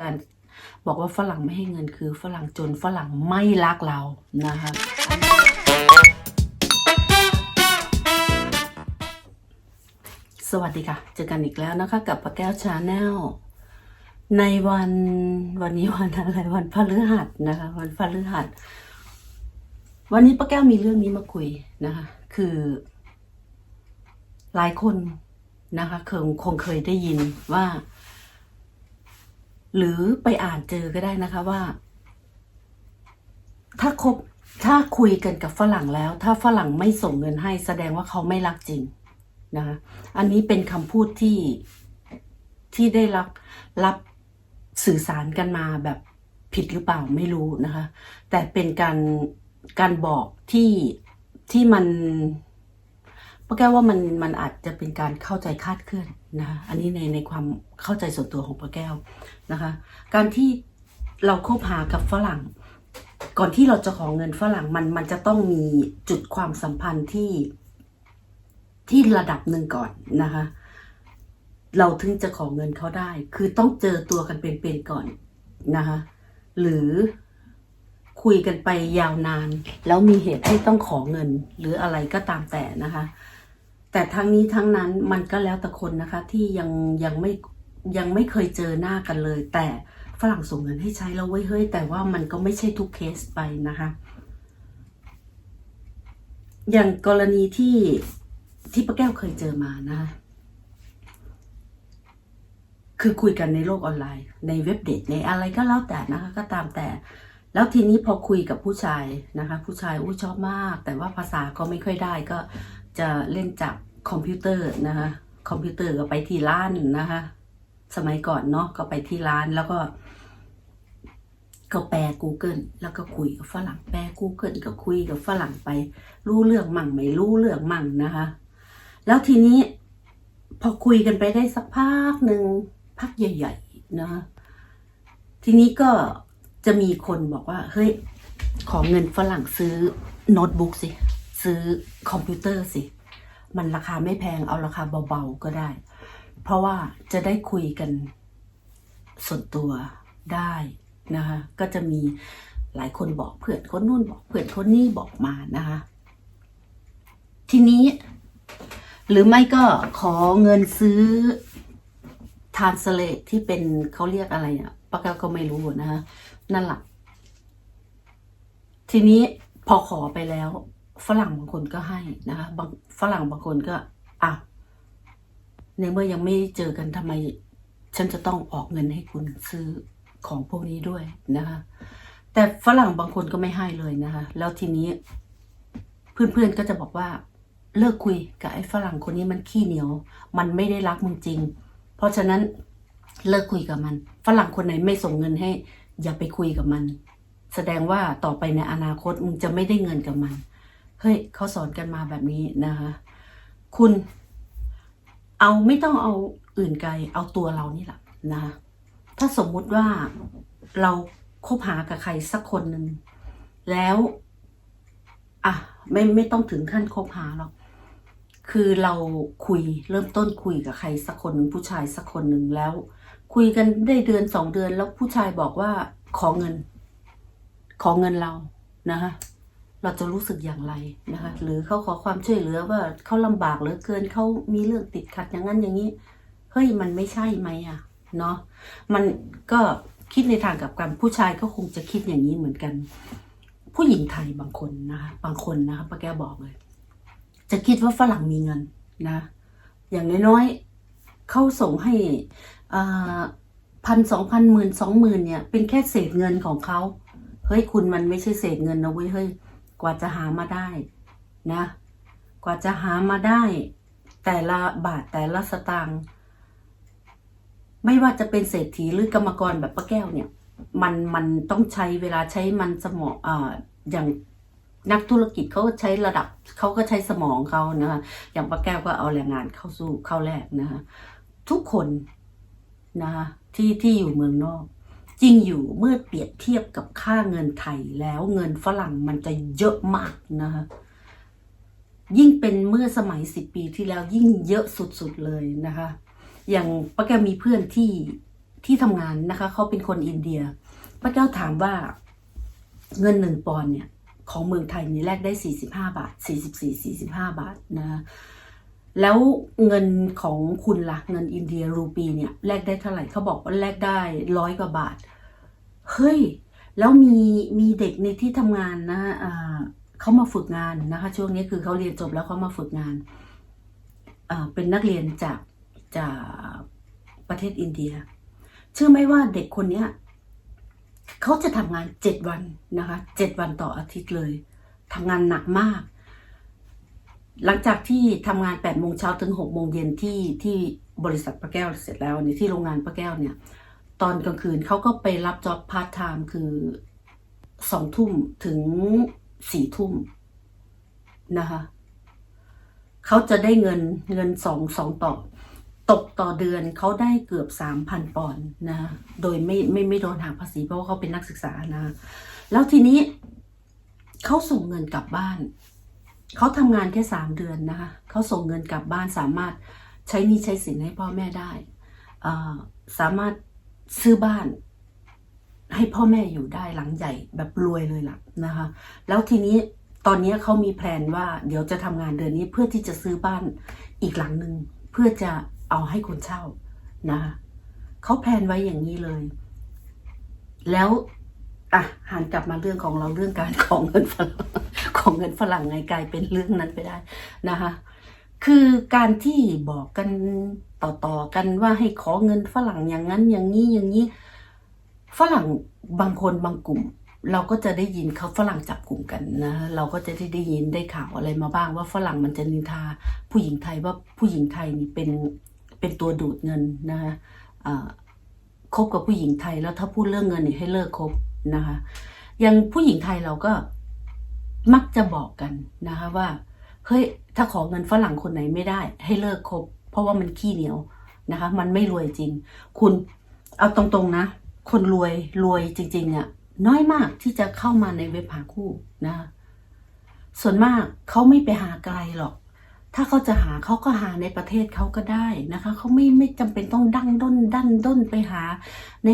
การบอกว่าฝรั่งไม่ให้เงินคือฝรั่งจนฝรั่งไม่รักเรานะคะสวัสดีค่ะ เจอกันอีกแล้วนะคะ กับป้าแก้วชาแนลในวันวันนี้วันอะไรวันพฤหัสนะคะ วันพฤหัส วันนี้ป้าแก้วมีเรื่องนี้มาคุยนะคะ คือ หลายคนนะคะคงคงเคยได้ยินว่า หรือไปอ่านเจอก็ได้นะคะว่า ถ้าคบถ้าคุยกันกับฝรั่งแล้ว ถ้าฝรั่งไม่ส่งเงินให้แสดงว่าเขาไม่รักจริงนะคะอันนี้เป็นคำพูดที่ที่ได้รับรับสื่อสารกันมาแบบผิดหรือเปล่าไม่รู้นะคะ แต่เป็นการการบอกที่ที่มัน ป้าแก้วว่ามันมันอาจจะเป็นการเข้าใจคาดเคลื่อนนะคะอันนี้ในในความเข้าใจส่วนตัวของป้าแก้วนะคะ การที่เราคบหากับฝรั่ง ก่อนที่เราจะขอเงินฝรั่งมันมันจะต้องมีจุดความสัมพันธ์ที่ที่ระดับหนึ่งก่อนนะคะ เราถึงจะขอเงินเขาได้ คือต้องเจอตัวกันเป็นๆก่อนนะคะ หรือคุยกันไปยาวนาน แล้วมีเหตุให้ต้องขอเงินหรืออะไรก็ตามแต่นะคะ แต่ทั้งนี้ทั้งนั้นมันก็แล้วแต่คนนะคะที่ยังยังไม่ยังไม่เคยเจอหน้ากันเลย แต่ฝรั่งส่งเงินให้ใช้แล้วเว้ยเฮ้ยแต่ว่ามันก็ไม่ใช่ทุกเคสไปนะคะ อย่างกรณีที่ที่ป้าแก้วเคยเจอมานะคะคือคุยกันในโลกออนไลน์ ในเว็บเดทในอะไรก็แล้วแต่นะคะ ก็ตามแต่ แล้วทีนี้พอคุยกับผู้ชายนะคะ ผู้ชายอุ้ชอบมาก แต่ว่าภาษาก็ไม่ค่อยได้ก็ จะเล่นจากคอมพิวเตอร์นะคะ คอมพิวเตอร์ก็ไปที่ร้านนะคะ สมัยก่อนเนาะก็ไปที่ร้านแล้วก็ ก็แปล Google แล้วก็คุยกับฝรั่งแปล Google ก็คุยกับฝรั่งไป รู้เรื่องมั่งไม่รู้เรื่องมั่งนะคะ แล้วทีนี้พอคุยกันไปได้สักพักหนึ่งพักใหญ่ๆนะคะทีนี้ก็จะมีคนบอกว่า เฮ้ย ขอเงินฝรั่งซื้อโน้ตบุ๊กสิ ซื้อคอมพิวเตอร์สิ มันราคาไม่แพงเอาราคาเบาๆก็ได้ เพราะว่าจะได้คุยกันส่วนตัวได้นะคะ ก็จะมีหลายคนบอกเพื่อนคนนู่นบอกเพื่อนคนนี้บอกมานะคะ ทีนี้ หรือไม่ก็ขอเงินซื้อ translate ที่เป็นเขาเรียกอะไรอะปากกาก็ไม่รู้นะคะนั่นแหละทีนี้พอขอไปแล้ว ฝรั่งบางคนก็ให้นะคะบางฝรั่งบางคนก็อะในเมื่อยังไม่เจอกันทำไม ฉันจะต้องออกเงินให้คุณซื้อของพวกนี้ด้วยนะคะ แต่ฝรั่งบางคนก็ไม่ให้เลยนะคะ แล้วทีนี้ เพื่อนๆก็จะบอกว่า เลิกคุยกับไอ้ฝรั่งคนนี้มันขี้เหนียว มันไม่ได้รักมึงจริง เพราะฉะนั้นเลิกคุยกับมัน ฝรั่งคนไหนไม่ส่งเงินให้ อย่าไปคุยกับมัน แสดงว่าต่อไปในอนาคตมึงจะไม่ได้เงินกับมัน เฮ้ยเขาสอนกันมาแบบนี้นะคะ คุณเอาไม่ต้องเอาอื่นไกล เอาตัวเรานี่แหละนะถ้าสมมุติว่าเราคบหากับใครสักคนหนึ่งแล้วอะไม่ไม่ต้องถึงขั้นคบหาหรอกคือเราคุยเริ่มต้นคุยกับใครสักคนหนึ่งผู้ชายสักคนหนึ่งแล้ว คุยกันได้เดือนสองเดือนแล้วผู้ชายบอกว่าขอเงิน ขอเงินเรานะคะ เราจะรู้สึกอย่างไรนะคะหรือเขาขอความช่วยเหลือว่าเขาลำบากเหลือเกินเขามีเรื่องติดขัดอย่างนั้นอย่างนี้เฮ้ยมันไม่ใช่ไหมอะเนาะมันก็คิดในทางกับกันผู้ชายก็คงจะคิดอย่างนี้เหมือนกัน ผู้หญิงไทยบางคนนะคะบางคนนะคะป้าแกบอกเลย จะคิดว่าฝรั่งมีเงินนะ อย่างน้อยๆเขาส่งให้พันสองพันหมื่นสองหมื่นเนี่ย เป็นแค่เศษเงินของเขาเฮ้ยคุณมันไม่ใช่เศษเงินนะเว้ยเฮ้ย กว่าจะหามาได้นะ กว่าจะหามาได้ แต่ละบาทแต่ละสตางค์ไม่ว่าจะเป็นเศรษฐีหรือกรรมกรแบบป้าแก้วเนี่ย มันมันต้องใช้เวลาใช้มันสมองอ่าอย่างนักธุรกิจเขาก็ใช้ระดับเขาก็ใช้สมองเขานะคะอย่างป้าแก้วก็เอาแรงงานเข้าสู้เข้าแรกนะคะทุกคนนะคะที่ที่อยู่เมืองนอก จริงอยู่เมื่อเปรียบเทียบกับค่าเงินไทยแล้วเงินฝรั่งมันจะเยอะมากนะคะยิ่งเป็นเมื่อสมัยสิบปีที่แล้วยิ่งเยอะสุดๆเลยนะคะ อย่างป้าแก้วมีเพื่อนที่ที่ทำงานนะคะเขาเป็นคนอินเดียป้าแก้วถามว่าเงินหนึ่งปอนด์เนี่ย ของเมืองไทยนี่แลกได้สี่สิบห้าบาทสี่สิบสี่สี่สิบห้าบาทนะ แล้วเงินของคุณละ่ะเงินอินเดียรูปีเนี่ยแลกได้เท่าไหร่เขาบอกว่าแลกได้ร้อยกว่าบาท เฮ้ย แล้วมีมีเด็กในที่ทำงานนะอ่าเขามาฝึกงานนะคะ ช่วงนี้คือเขาเรียนจบแล้วเขามาฝึกงานอ่าเป็นนักเรียนจากจากประเทศอินเดีย เชื่อไหมว่าเด็กคนเนี้ยเขาจะทำงานเจ็ดวันนะคะเจ็ดวันต่ออาทิตย์เลยทำงานหนักมาก หลังจากที่ทำงานแปดโมงเช้าถึงหกโมงเย็นที่ที่บริษัทป้าแก้วเสร็จแล้วเนี่ยที่โรงงานป้าแก้วเนี่ย ตอนกลางคืนเขาก็ไปรับจ็อบพาร์ทไทม์คือสองทุ่มถึงสี่ทุ่มนะคะเขาจะได้เงินเงินสองสองต่อตกต่อเดือนเขาได้เกือบสามพันปอนด์นะ โดยไม่ไม่ไม่โดนหักภาษีเพราะว่าเขาเป็นนักศึกษานะ แล้วทีนี้เขาส่งเงินกลับบ้าน เขาทำงานแค่สามเดือนนะคะ เขาส่งเงินกลับบ้านสามารถใช้หนี้ใช้สินให้พ่อแม่ได้ สามารถซื้อบ้านให้พ่อแม่อยู่ได้หลังใหญ่แบบรวยเลยล่ะนะคะ แล้วทีนี้ตอนนี้เขามีแผนว่าเดี๋ยวจะทำงานเดือนนี้เพื่อที่จะซื้อบ้านอีกหลังหนึ่งเพื่อจะเอาให้คนเช่านะคะเขาแผนไว้อย่างนี้เลย แล้วอะหันกลับมาเรื่องของเราเรื่องการของเงินฝรั่ง ของเงินฝรั่งไงกลายเป็นเรื่องนั้นไปได้นะคะ คือการที่บอกกันต่อๆกันว่าให้ขอเงินฝรั่งอย่างนั้นอย่างนี้อย่างนี้ ฝรั่งบางคนบางกลุ่ม เราก็จะได้ยินเขาฝรั่งจับกลุ่มกันนะเราก็จะได้ได้ยินได้ข่าวอะไรมาบ้างว่าฝรั่งมันจะนินทา ผู้หญิงไทยว่าผู้หญิงไทยนี่เป็นเป็นตัวดูดเงินนะคะคบกับผู้หญิงไทยแล้วถ้าพูดเรื่องเงินเนี่ยให้เลิกคบนะคะอย่างผู้หญิงไทยเราก็ มักจะบอกกันนะคะว่าเฮ้ยถ้าขอเงินฝรั่งคนไหนไม่ได้ ให้เลิกคบ เพราะว่ามันขี้เหนียวนะคะ มันไม่รวยจริง คุณเอาตรงๆนะ คนรวยรวยจริงๆอะน้อยมากที่จะเข้ามาในเว็บหาคู่นะคะส่วนมากเขาไม่ไปหาไกลหรอก ถ้าเขาจะหาเขาก็หาในประเทศเขาก็ได้นะคะเขาไม่ไม่จำเป็นต้องดั้งด้นดั้นด้นไปหาใน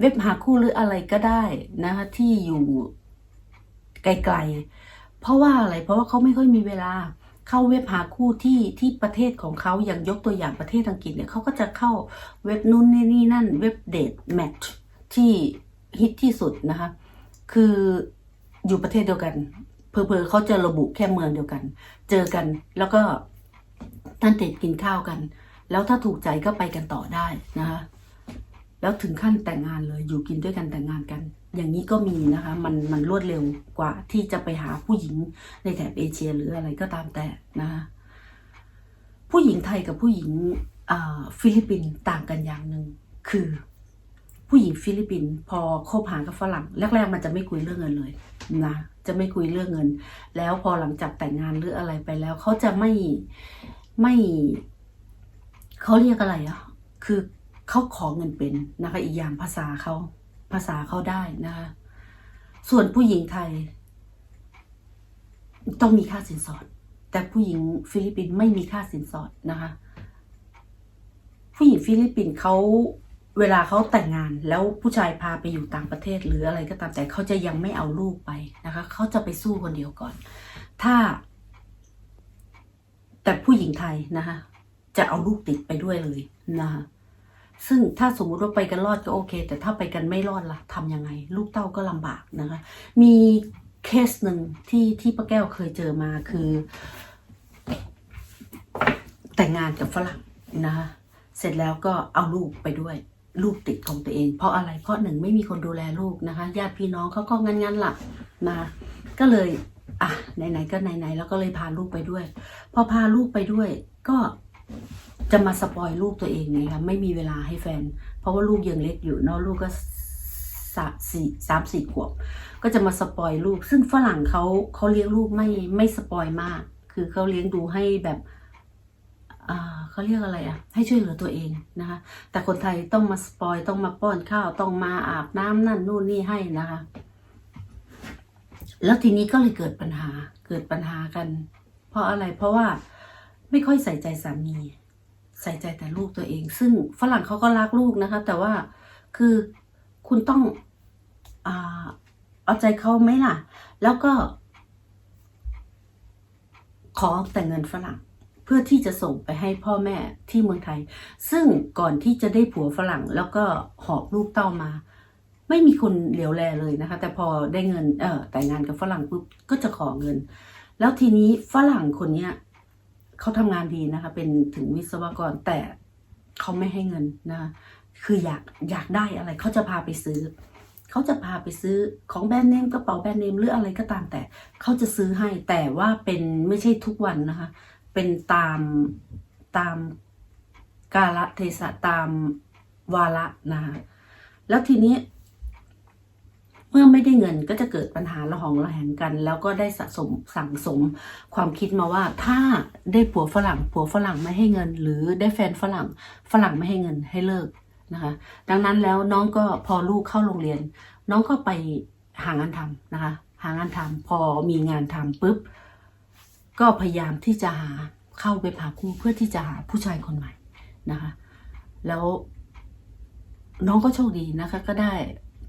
เว็บหาคู่หรืออะไรก็ได้นะคะที่อยู่ ไกลๆ เพราะว่าอะไร เพราะว่าเขาไม่ค่อยมีเวลา เข้าเว็บหาคู่ที่ที่ประเทศของเขาอย่างยกตัวอย่างประเทศอังกฤษเนี่ยเขาก็จะเข้าเว็บนู้นนี่นี่นั่นเว็บเดทแมทที่ฮิตที่สุดนะคะ คืออยู่ประเทศเดียวกัน เพอเพอๆเขาจะระบุแค่เมืองเดียวกัน เจอกันแล้วก็ท่านเดทกินข้าวกัน แล้วถ้าถูกใจก็ไปกันต่อได้นะคะ แล้วถึงขั้นแต่งงานเลยอยู่กินด้วยกันแต่งงานกัน อย่างนี้ก็มีนะคะ มันมันรวดเร็วกว่าที่จะไปหาผู้หญิงในแถบเอเชียหรืออะไรก็ตามแต่นะคะผู้หญิงไทยกับผู้หญิงฟิลิปปินส์ต่างกันอย่างหนึ่งคือ ผู้หญิงฟิลิปปินส์พอคบหากับฝรั่งแรกๆมันจะไม่คุยเรื่องเงินเลยนะจะไม่คุยเรื่องเงิน แล้วพอหลังจากแต่งงานหรืออะไรไปแล้วเขาจะไม่ไม่เขาเรียกอะไรอะคือ เขาขอเงินเป็นนะคะอีกอย่างภาษาเขาภาษาเขาได้นะคะส่วนผู้หญิงไทย ต้องมีค่าสินสอด แต่ผู้หญิงฟิลิปปินส์ไม่มีค่าสินสอดนะคะ ผู้หญิงฟิลิปปินส์เขาเวลาเขาแต่งงานแล้วผู้ชายพาไปอยู่ต่างประเทศหรืออะไรก็ตามแต่เขาจะยังไม่เอาลูกไปนะคะเขาจะไปสู้คนเดียวก่อน ถ้า แต่ผู้หญิงไทยนะคะจะเอาลูกติดไปด้วยเลยนะคะ ซึ่งถ้าสมมุติว่าไปกันรอดก็โอเค แต่ถ้าไปกันไม่รอดล่ะทำยังไง ลูกเต้าก็ลำบากนะคะ มีเคสหนึ่งที่ที่ป้าแก้วเคยเจอมาคือ แต่งงานกับฝรั่งนะคะเสร็จแล้วก็เอาลูกไปด้วยลูกติดของตัวเอง เพราะอะไรเพราะหนึ่งไม่มีคนดูแลลูกนะคะญาติพี่น้องเขาก็งั้นๆล่ะนะก็เลยอะไหนๆก็ไหนๆแล้วก็เลยพาลูกไปด้วย พอพาลูกไปด้วย ก็ จะมาสปอยลูกตัวเองไงคะไม่มีเวลาให้แฟน เพราะว่าลูกยังเล็กอยู่เนาะลูกก็สามสี่สามสี่ขวบ ก็จะมาสปอยลูก ซึ่งฝรั่งเขาเขาเลี้ยงลูกไม่ไม่สปอยมาก คือเขาเลี้ยงดูให้แบบอ่าเขาเรียกอะไรอะ ให้ช่วยเหลือตัวเองนะคะ แต่คนไทยต้องมาสปอยต้องมาป้อนข้าวต้องมาอาบน้ำนั่นนู่นนี่ให้นะคะ แล้วทีนี้ก็เลยเกิดปัญหาเกิดปัญหากัน เพราะอะไรเพราะว่าไม่ค่อยใส่ใจสามี ใส่ใจแต่ลูกตัวเอง ซึ่งฝรั่งเขาก็รักลูกนะคะ แต่ว่าคือคุณต้องอเอาใจเขาไหมล่ะ แล้วก็ ขอแต่เงินฝรั่งเพื่อที่จะส่งไปให้พ่อแม่ที่เมืองไทย ซึ่งก่อนที่จะได้ผัวฝรั่ง แล้วก็หอบลูกเต้ามา ไม่มีคนเหลียวแลเลยนะคะ แต่พอได้เงินเออแต่งงานกับฝรั่งปุ๊บก็จะขอเงิน แล้วทีนี้ฝรั่งคนเนี้ย เขาทำงานดีนะคะ เป็นถึงวิศวกรแต่เขาไม่ให้เงินนะคะคืออยากอยากได้อะไรเขาจะพาไปซื้อ เขาจะพาไปซื้อของแบรนด์เนมกระเป๋าแบรนด์เนมหรืออะไรก็ตามแต่เขาจะซื้อให้แต่ว่าเป็นไม่ใช่ทุกวันนะคะ เป็นตามตามกาลเทศะตามวาระนะคะแล้วทีนี้ มื่อไม่ได้เงินก็จะเกิดปัญหาระหองระแหงกัน แล้วก็ได้สะสมสั่งสม ความคิดมาว่าถ้าได้ผัวฝรั่งผัวฝรั่งไม่ให้เงิน หรือได้แฟนฝรั่งฝรั่งไม่ให้เงินให้เลิกนะคะดังนั้นแล้วน้องก็พอลูกเข้าโรงเรียน น้องก็ไปหางานทำนะคะหางานทำพอมีงานทำปุ๊บก็พยายามที่จะหาเข้าไปหาคู่เพื่อที่จะหาผู้ชายคนใหม่นะคะ แล้วน้องก็โชคดีนะคะ ก็ได้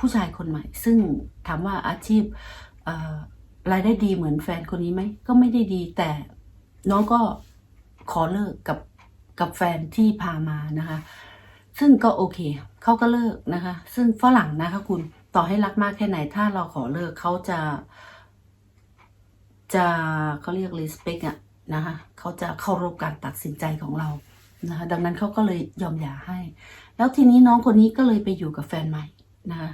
ผู้ชายคนใหม่ ซึ่งถามว่าอาชีพรายได้ดีเหมือนแฟนคนนี้ไหมก็ไม่ได้ดีแต่น้องก็ขอเลิกกับกับแฟนที่พามานะคะ ซึ่งก็โอเคเขาก็เลิกนะคะ ซึ่งฝรั่งนะคะคุณต่อให้รักมากแค่ไหนถ้าเราขอเลิกเขาจะ จะเขาเรียก respect อะนะคะเขาจะเคารพการตัดสินใจของเรานะคะดังนั้นเขาก็เลยยอมหย่าให้ แล้วทีนี้น้องคนนี้ก็เลยไปอยู่กับแฟนใหม่นะคะ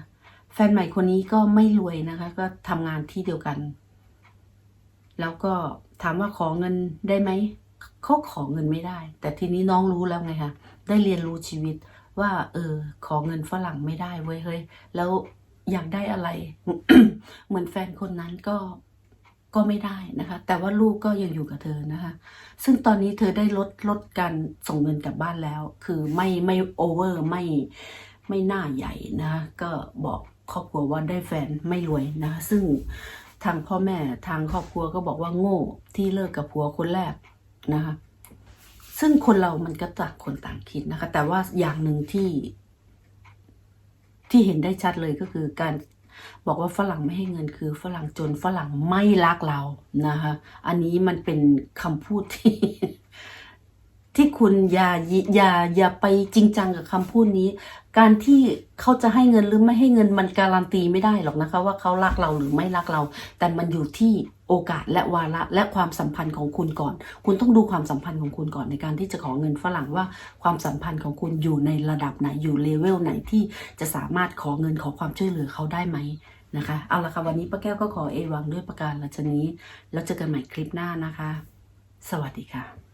แฟนใหม่คนนี้ก็ไม่รวยนะคะ ก็ทำงานที่เดียวกัน แล้วก็ถามว่าขอเงินได้ไหมเขาขอเงินไม่ได้ แต่ทีนี้น้องรู้แล้วไงคะได้เรียนรู้ชีวิตว่า เออ ขอเงินฝรั่งไม่ได้เว้ยเฮ้ยแล้วอยากได้อะไร เหมือนแฟนคนนั้นก็ก็ไม่ได้นะคะ แต่ว่าลูกก็ยังอยู่กับเธอนะคะ ซึ่งตอนนี้เธอได้ลดลดการส่งเงินกลับบ้านแล้ว คือไม่ไม่โอเวอร์ไม่ไม่หน้าใหญ่นะคะก็บอก ครอบครัวว่าได้แฟนไม่รวยนะคะซึ่งทางพ่อแม่ทางครอบครัวก็บอกว่าโง่ที่เลิกกับผัวคนแรกนะคะซึ่งคนเรามันก็ต่างคนต่างคิดนะคะ แต่ว่าอย่างหนึ่งที่ที่เห็นได้ชัดเลยก็คือการบอกว่าฝรั่งไม่ให้เงินคือฝรั่งจนฝรั่งไม่รักเรานะคะ อันนี้มันเป็นคำพูดที่ ที่คุณอย่าอย่าอย่าไปจริงจังกับคำพูดนี้ การที่เขาจะให้เงินหรือไม่ให้เงินมันการันตีไม่ได้หรอกนะคะ ว่าเขารักเราหรือไม่รักเรา แต่มันอยู่ที่โอกาสและวาระและความสัมพันธ์ของคุณก่อน คุณต้องดูความสัมพันธ์ของคุณก่อนในการที่จะขอเงินฝรั่งว่าความสัมพันธ์ของคุณอยู่ในระดับไหนอยู่เลเวลไหนที่จะสามารถขอเงินขอความช่วยเหลือเขาได้ไหมนะคะเอาละค่ะวันนี้ป้าแก้วก็ขอเอวังด้วยประการละชนี้ แล้วเจอกันใหม่คลิปหน้านะคะ สวัสดีค่ะ